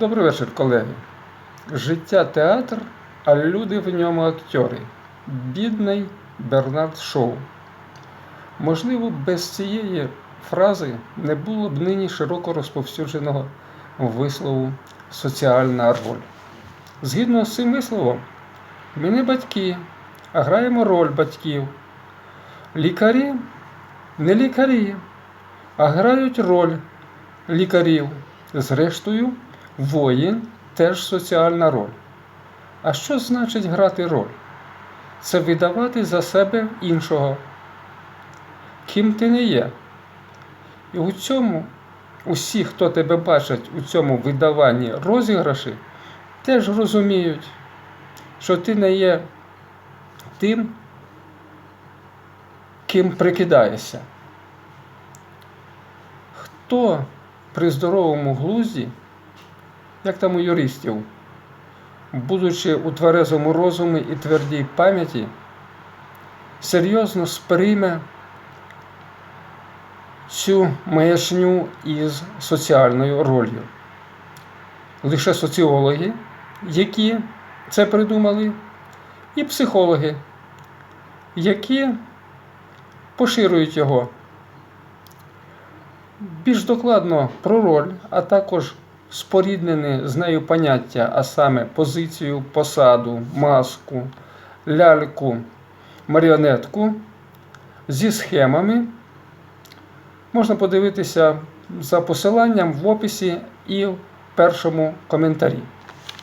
Добрий вечір, колеги. Життя театр, а люди в ньому актори. Бідний Бернард Шоу. Можливо, без цієї фрази не було б нині широко розповсюдженого вислову соціальна роль. Згідно з цим висловом, ми не батьки, а граємо роль батьків. Лікарі не лікарі, а грають роль лікарів. Зрештою, воїн теж соціальна роль. А що значить грати роль? Це видавати за себе іншого, ким ти не є. І у цьому усі, хто тебе бачать у цьому видаванні розіграші, теж розуміють, що ти не є тим, ким прикидаєшся. Хто при здоровому глузді, як там у юристів, будучи у тверезому розумі і твердій пам'яті, серйозно сприйме цю маячню із соціальною ролью. Лише соціологи, які це придумали, і психологи, які поширюють його. Більш докладно про роль, а також споріднене з нею поняття, а саме позицію, посаду, маску, ляльку, маріонетку зі схемами, можна подивитися за посиланням в описі і в першому коментарі.